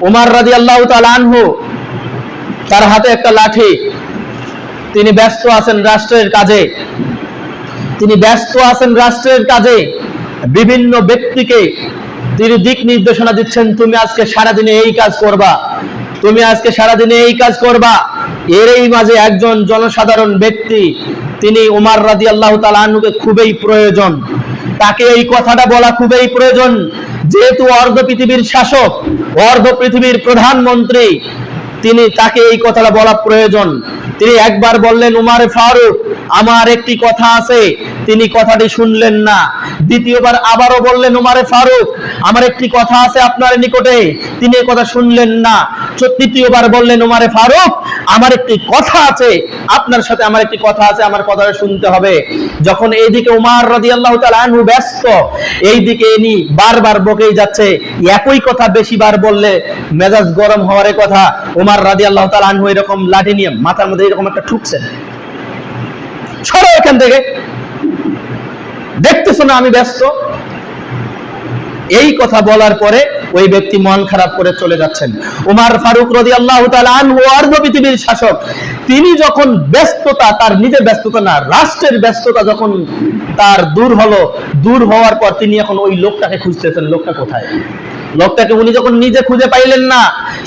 উমার রাজি আল্লাহ আনহু, তার হাতে একটা লাঠি। তিনি ব্যস্ত আছেন রাষ্ট্রের কাজে। তিনি ব্যস্ত আছেন রাষ্ট্রের কাজে। বিভিন্ন ব্যক্তিকে তিনি দিক নির্দেশনা দিচ্ছেন, তুমি আজকে সারাদিনে এই কাজ করবা। তুমি আজকে সারাদিনে এই কাজ করবা। এরই মাঝে একজন জনসাধারণ ব্যক্তি, তিনি উমার রাজি আল্লাহ তালুকে খুবই প্রয়োজন। তাকে এই কথাটা বলা খুবই প্রয়োজন। যেহেতু অর্ধ পৃথিবীর শাসক, অর্ধ পৃথিবীর প্রধানমন্ত্রী, তিনি তাকে এই কথাটা বলা প্রয়োজন। তিনি একবার বললেন, উমার ফারুক আমার একটি কথা আছে, তিনি কথাটি শুনলেন না। দ্বিতীয়বার আবারও বললেন, উমারে ফারুক, আমার একটি কথা আছে আপনার নিকটে, তিনি কথা শুনলেন না। তৃতীয়বার বললেন, উমারে ফারুক, আমার একটি কথা আছে, আপনার সাথে আমার একটি কথা আছে, আমার কথাটা শুনতে হবে। যখন এইদিকে উমার রাদিয়াল্লাহু তাআলা আনহু ব্যস্ত, এইদিকে ইনি বারবার বকেই যাচ্ছে, একই কথা বেশি বার বললে মেজাজ গরম হওয়ার কথা। উমার রাদিয়াল্লাহু তাআলা আনহু এরকম লাঠি নিয়ে মাথার মধ্যে এরকম একটা ঠুকছেন সরো এখান থেকে। দেখতেছো না আমি ব্যস্ত? এই কথা বলার পরে ওই ব্যক্তি মন খারাপ করে চলে যাচ্ছেন। উমার ফারুক রদি আল্লাহ অর্ধ পৃথিবীর শাসক, তিনি যখন ব্যস্ততা, তার নিজের ব্যস্ততা না, রাষ্ট্রের ব্যস্ততা যখন তার দূর হলো, দূর হওয়ার পর তিনি এখন ওই লোকটাকে খুঁজতেছেন, লোকটা কোথায়? লোকটাকে উনি যখন নিজে খুঁজে পাইলেন না,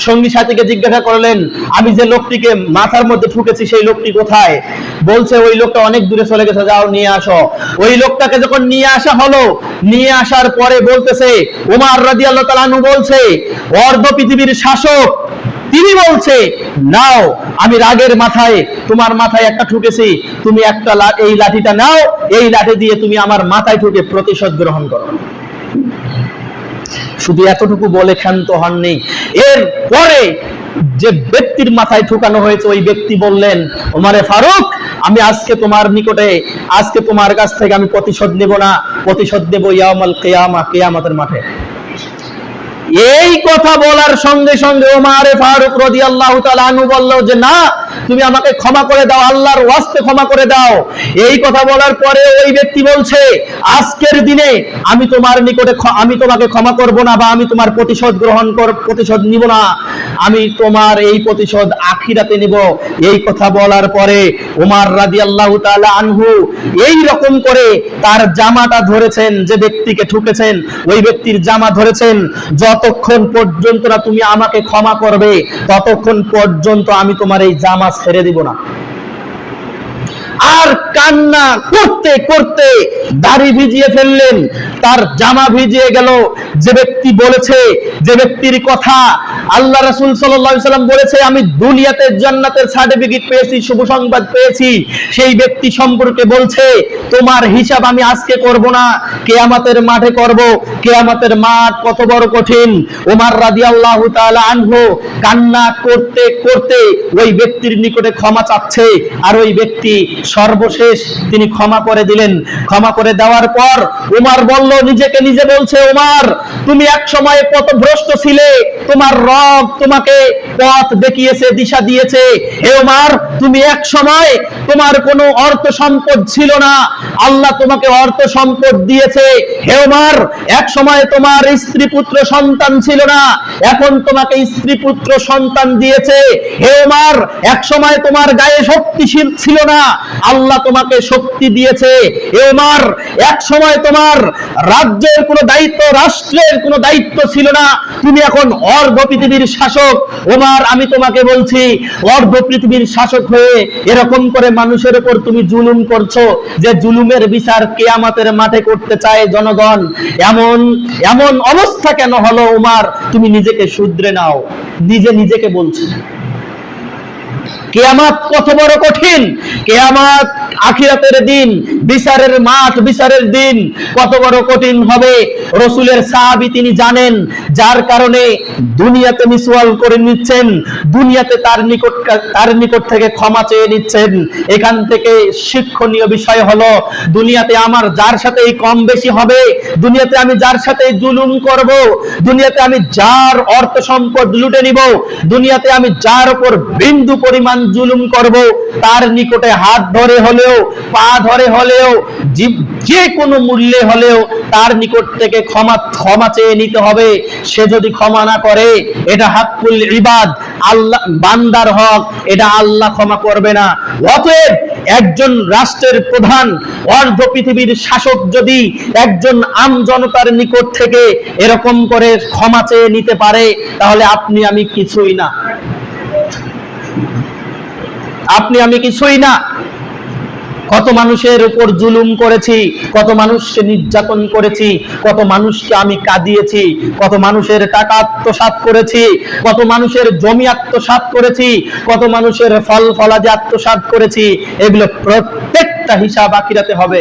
সঙ্গী সাথীকে জিজ্ঞাসা করলেন, আমি যে লোকটিকে মাথার মধ্যে ঠুকেছি, সেই লোকটি কোথায়? বলছে, ওই লোকটা অনেক দূরে চলে গেছে, যাও নিয়ে আসো। ওই লোকটাকে যখন নিয়ে আসা হলো, নিয়ে আসার পরে বলতেছে, উমার রাজি আল্লাহ তালানু বলছে, অর্ধ পৃথিবীর শাসক, তিনি বলছে, নাও, আমি রাগের মাথায়, তোমার মাথায় একটা ঠুকেছি, তুমি একটা এই লাঠিটা নাও, এই লাঠি দিয়ে তুমি আমার মাথায় ঠুকে প্রতিশোধ গ্রহণ করো। শুধু এতটুকু বলে ক্ষান্ত হননি। এর পরে যে ব্যক্তির মাথায় ঠুকানো হয়েছে, ওই ব্যক্তি বললেন, ওমারে ফারুক, আমি আজকে তোমার নিকটে, আজকে তোমার কাছ থেকে আমি প্রতিশোধ নেব না। প্রতিশোধ দেবো ইয়ামাল কেয়ামা, কেয়ামাতের মাঠে। এই কথা বলার সঙ্গে সঙ্গে ওমারে ফারুক রদি আল্লাহ আনু বলল যে, না, তুমি আমাকে ক্ষমা করে দাও, আল্লাহর ওয়াস্তে ক্ষমা করে দাও। এই কথা বলার পরে ওই ব্যক্তি বলছে, আজকের দিনে আমি তোমার নিকটে আমি তোমাকে ক্ষমা করব না বা আমি তোমার প্রতিশোধ গ্রহণ কর, প্রতিশোধ নিব না। আমি তোমার এই প্রতিশোধ আখিরাতে নিব। এই কথা বলার পরে উমার রাদি আল্লাহ আনহু এই রকম করে তার জামাটা ধরেছেন, যে ব্যক্তিকে ঠুকেছেন, ওই ব্যক্তির জামা ধরেছেন যতক্ষণ পর্যন্ত না তুমি আমাকে ক্ষমা করবে, ততক্ষণ পর্যন্ত আমি তোমার এই জামা ছেড়ে দিব না। আর কান্না করতে করতে দাড়ি ভিজিয়ে ফেললেন। তার জামা ভিজিয়ে গেল। যে ব্যক্তি বলেছে, যে ব্যক্তির কথা আল্লাহ রাসূল সাল্লাম বলেছে, আমি দুনিয়াতে জান্নাতের সার্টিফিকেট পেয়েছি, শুভ সংবাদ পেয়েছি। সেই ব্যক্তি সম্পর্কে বলছে, তোমার হিসাব আমি আজকে করব না, কেয়ামতের মাঠে করব। কেয়ামতের মাঠ কত বড় কঠিন। ওমার রাজি তাআলা আনহু কান্না করতে করতে ওই ব্যক্তির নিকটে ক্ষমা চাচ্ছে, আর ওই ব্যক্তি সর্বশেষ তিনি ক্ষমা করে দিলেন। ক্ষমা করে দেওয়ার পর উমার বলল, নিজেকে নিজে বলছে উমার, তুমি এক সময় পথভ্রষ্ট ছিলে। তোমার রব তোমাকে পথ দেখিয়েছে, দিশা দিয়েছে। হে উমার, তুমি এক সময় তোমার কোনো অর্থ সম্পদ ছিল না। আল্লাহ তোমাকে অর্থ সম্পদ দিয়েছে। হে উমার, এক সময় তোমার স্ত্রী পুত্র সন্তান ছিল না। এখন তোমাকে স্ত্রী পুত্র সন্তান দিয়েছে। হে উমার, এক সময় তোমার গায়ে শক্তি ছিল না। আল্লাহ তোমাকে শক্তি দিয়েছে। হে উমার, এক সময় তোমার রাজ্যের কোনো দায়িত্ব, রাষ্ট্রের কোনো দায়িত্ব ছিল না। তুমি এখন অর্ধ পৃথিবীর শাসক। ওমার আমি তোমাকে বলছি, অর্ধ পৃথিবীর শাসক হয়ে এরকম করে মানুষের উপর তুমি জুলুম করছ, যে জুলুমের বিচার কেয়ামতের মাঠে করতে চায় জনগণ। এমন এমন অবস্থা কেন হলো উমার? তুমি নিজেকে শুধরে নাও। নিজে নিজেকে বলছো। কেয়ামাত কত বড় কঠিন। কেয়ামাত আখিরাতের দিন, বিচারের মাঠ, বিচারের দিন কত বড় কঠিন হবে। রসুলের সাহাবি তিনি জানেন, যার কারণে দুনিয়াতে মিসওয়াল করে নিচ্ছেন, দুনিয়াতে তার নিকট তার নিকট থেকে ক্ষমা চেয়ে নিচ্ছেন। এখান থেকে শিক্ষণীয় বিষয় হলো, দুনিয়াতে আমার যার সাথে এই কম বেশি হবে, দুনিয়াতে আমি যার সাথে জুলুম করব, দুনিয়াতে আমি যার অর্থ সম্পদ লুটে নিব, দুনিয়াতে আমি যার উপর বিন্দু পরিমাণ জুলুম করব, তার নিকটে হাত ধরে হলেও, পা ধরে হলেও যে কোনো মূল্যে হলেও তার নিকট থেকে থেকে ক্ষমা ক্ষমা চেয়ে নিতে হবে। সে যদি ক্ষমা না করে, এটা হাক্কুল ইবাদ, আল্লাহ বান্দার হক, এটা আল্লাহ ক্ষমা করবে না। অতএব একজন রাষ্ট্রের প্রধান, অর্ধ পৃথিবীর শাসক যদি একজন আম জনতার নিকট থেকে এরকম করে ক্ষমা চেয়ে নিতে পারে, তাহলে আপনি আমি কিছুই না। আপনি, আমি কিছুই না। কত মানুষের উপর জুলুম করেছি, কত মানুষকে নির্যাতন করেছি, কত মানুষকে আমি কাঁদিয়েছি, কত মানুষের টাকা আত্মসাত করেছি, কত মানুষের জমি আত্মসাত করেছি, কত মানুষের ফল ফলাদি আত্মসাত করেছি, এগুলো প্রত্যেকটা হিসাব আখিরাতে হবে।